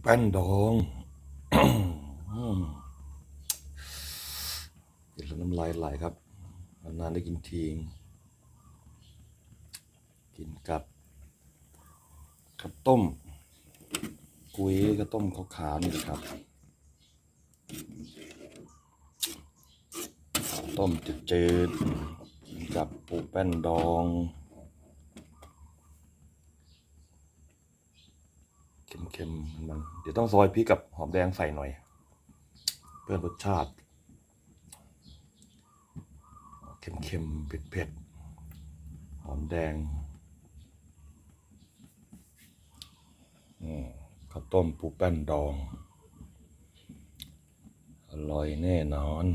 แป้นดองอืมกินแล้วน้ำลายไหลครับ นานๆได้กินทีงกินกับข้าวต้ม กุ้ยข้าวต้มขาวๆนี่นะครับข้าวต้มจืดๆกับปูแป้นดอง เค็มๆมันเดี๋ยวต้องซอยพริกกับหอมแดงใส่หน่อย เพื่อรสชาติเค็มๆเผ็ดๆหอมแดงอืมข้าวต้มปูแป้นดอง อร่อยแน่นอน